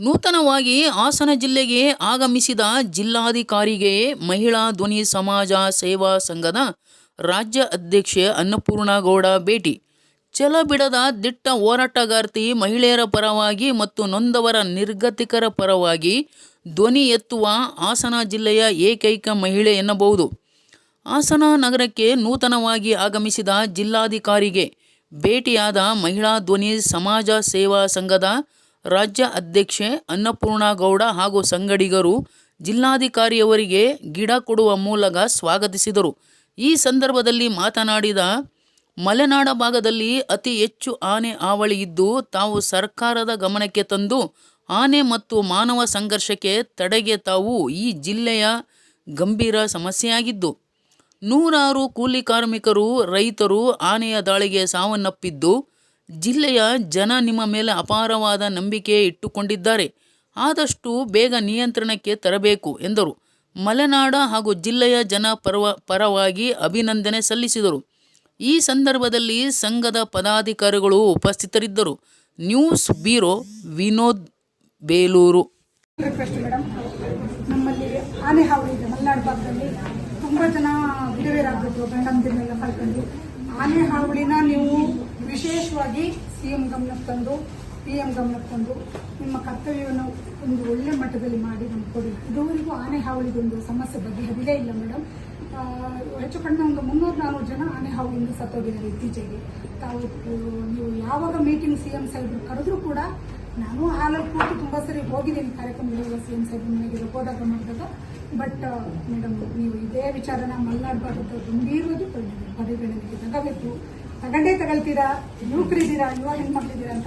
ನೂತನವಾಗಿ ಹಾಸನ ಜಿಲ್ಲೆಗೆ ಆಗಮಿಸಿದ ಜಿಲ್ಲಾಧಿಕಾರಿಗೆ ಮಹಿಳಾ ಧ್ವನಿ ಸಮಾಜ ಸೇವಾ ಸಂಘದ ರಾಜ್ಯ ಅಧ್ಯಕ್ಷೆ ಅನ್ನಪೂರ್ಣಗೌಡ ಭೇಟಿ. ಛಲ ಬಿಡದ ದಿಟ್ಟ ಹೋರಾಟಗಾರ್ತಿ ಮಹಿಳೆಯರ ಪರವಾಗಿ ಮತ್ತು ನೊಂದವರ ನಿರ್ಗತಿಕರ ಪರವಾಗಿ ಧ್ವನಿ ಎತ್ತುವ ಹಾಸನ ಜಿಲ್ಲೆಯ ಏಕೈಕ ಮಹಿಳೆ ಎನ್ನಬಹುದು. ಹಾಸನ ನಗರಕ್ಕೆ ನೂತನವಾಗಿ ಆಗಮಿಸಿದ ಜಿಲ್ಲಾಧಿಕಾರಿಗೆ ಭೇಟಿಯಾದ ಮಹಿಳಾ ಧ್ವನಿ ಸಮಾಜ ಸೇವಾ ಸಂಘದ ರಾಜ್ಯ ಅಧ್ಯಕ್ಷೆ ಅನ್ನಪೂರ್ಣಗೌಡ ಹಾಗೂ ಸಂಗಡಿಗರು ಜಿಲ್ಲಾಧಿಕಾರಿಯವರಿಗೆ ಗಿಡ ಕೊಡುವ ಮೂಲಕ ಸ್ವಾಗತಿಸಿದರು. ಈ ಸಂದರ್ಭದಲ್ಲಿ ಮಾತನಾಡಿದ, ಮಲೆನಾಡ ಭಾಗದಲ್ಲಿ ಅತಿ ಹೆಚ್ಚು ಆನೆ ಹಾವಳಿ ಇದ್ದು, ತಾವು ಸರ್ಕಾರದ ಗಮನಕ್ಕೆ ತಂದು, ಆನೆ ಮತ್ತು ಮಾನವ ಸಂಘರ್ಷಕ್ಕೆ ತಡೆಗೆ ತಾವು ಈ ಜಿಲ್ಲೆಯ ಗಂಭೀರ ಸಮಸ್ಯೆಯಾಗಿದ್ದು, ನೂರಾರು ಕೂಲಿ ಕಾರ್ಮಿಕರು, ರೈತರು ಆನೆಯ ದಾಳಿಗೆ ಸಾವನ್ನಪ್ಪಿದ್ದು ಜಿಲ್ಲೆಯ ಜನ ನಿಮ್ಮ ಮೇಲೆ ಅಪಾರವಾದ ನಂಬಿಕೆ ಇಟ್ಟುಕೊಂಡಿದ್ದಾರೆ. ಆದಷ್ಟು ಬೇಗ ನಿಯಂತ್ರಣಕ್ಕೆ ತರಬೇಕು, ಎಂದರು. ಮಲೆನಾಡ ಹಾಗೂ ಜಿಲ್ಲೆಯ ಜನ ಪರವ, ಪರವಾಗಿ ಅಭಿನಂದನೆ ಸಲ್ಲಿಸಿದರು. ಈ ಸಂದರ್ಭದಲ್ಲಿ ಸಂಘದ ಪದಾಧಿಕಾರಿಗಳು ಉಪಸ್ಥಿತರಿದ್ದರು. News bureau Vinod Belur. ಜನ ಗಂಡಂದಿರನ್ನೆಲ್ಲ ಕಳ್ಕೊಂಡು ಆನೆ ಹಾವಳಿನ ನೀವು ವಿಶೇಷವಾಗಿ ಸಿ ಎಂ ಗಮನಕ್ಕೆ ತಂದು, ಪಿ ಎಂ ಗಮನಕ್ಕೆ ತಂದು ನಿಮ್ಮ ಕರ್ತವ್ಯವನ್ನು ಒಂದು ಒಳ್ಳೆ ಮಟ್ಟದಲ್ಲಿ ಮಾಡಿ ನಮ್ಗೆ ಕೊಡಿ. ಇದುವರೆಗೂ ಆನೆ ಹಾವಳಿಗೊಂದು ಸಮಸ್ಯೆ ಬಗೆಹರಿದೇ ಇಲ್ಲ ಮೇಡಮ್. ಹೆಚ್ಚು ಕಡಿಮೆ ಒಂದು ಮುನ್ನೂರು ನಾನ್ನೂರು ಜನ ಆನೆ ಹಾವಳಿಯಿಂದ ಸತ್ತೋಗಿದ್ದಾರೆ ಇತ್ತೀಚೆಗೆ. ತಾವು ನೀವು ಯಾವಾಗ ಮೀಟಿಂಗ್ ಸಿ ಎಂ ಸಾಹೇಬ್ರು ಕರೆದ್ರೂ ಕೂಡ ನಾನು ಹಾಲಲ್ಲಿ ಕೂತು ತುಂಬ ಸರಿ ಹೋಗಿದ್ದೀನಿ ಕಾರ್ಯಕ್ರಮದಲ್ಲಿ ಸಿ ಎಂ ಸಾಹೇಬ್ರ ಮನೆಗೆ ಹೋದಾಗ ಮಾಡಿದಾಗ ಬಟ್ ಮೇಡಮ್, ನೀವು ಇದೇ ವಿಚಾರನ ಮಲ್ನಾಡ್ ಭಾಗದ ಗಂಭೀರವಾಗಿ ಪರಿಗಣನೆಗೆ ತಗೋಬೇಕು ತಗೊಂಡೇ ತಗೊಳ್ತೀರಾ? ಯುವಕರಿದ್ದೀರಾ? ಯುವ ಹೆಣ್ಮಕ್ಳಿದ್ದೀರಾ ಅಂತ